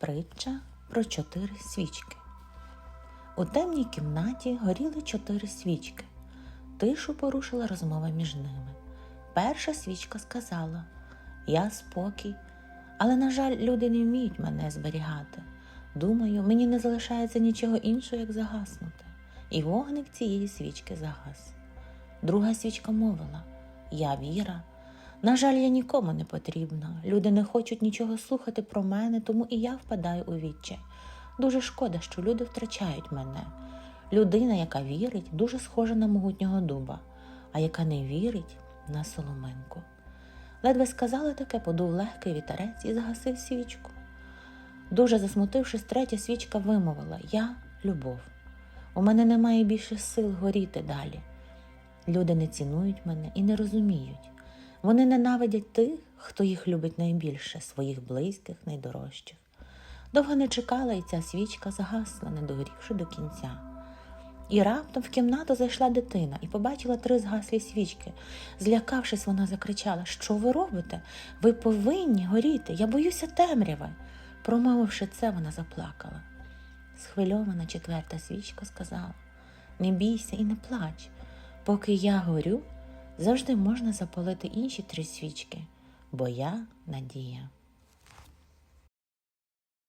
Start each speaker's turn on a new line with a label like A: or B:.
A: Притча про чотири свічки. У темній кімнаті горіли чотири свічки. Тишу порушила розмова між ними. Перша свічка сказала: Я спокій, але, на жаль, люди не вміють мене зберігати. Думаю, мені не залишається нічого іншого, як загаснути. І вогник цієї свічки загас. Друга свічка мовила: Я віра. На жаль, я нікому не потрібна. Люди не хочуть нічого слухати про мене, тому і я впадаю у відчай. Дуже шкода, що люди втрачають мене. Людина, яка вірить, дуже схожа на могутнього дуба, а яка не вірить на соломинку. Ледве сказала таке, подув легкий вітерець і загасив свічку. Дуже засмутившись, третя свічка вимовила Я любов. У мене немає більше сил горіти далі. Люди не цінують мене і не розуміють. Вони ненавидять тих, хто їх любить найбільше, своїх близьких, найдорожчих. Довго не чекала, і ця свічка загасла, не догорівши до кінця. І раптом в кімнату зайшла дитина і побачила три згаслі свічки. Злякавшись, вона закричала: Що ви робите? Ви повинні горіти, я боюся темряви. Промовивши це, вона заплакала. Схвильована четверта свічка сказала: Не бійся і не плач. Поки я горю, завжди можна запалити інші три свічки, бо я надія.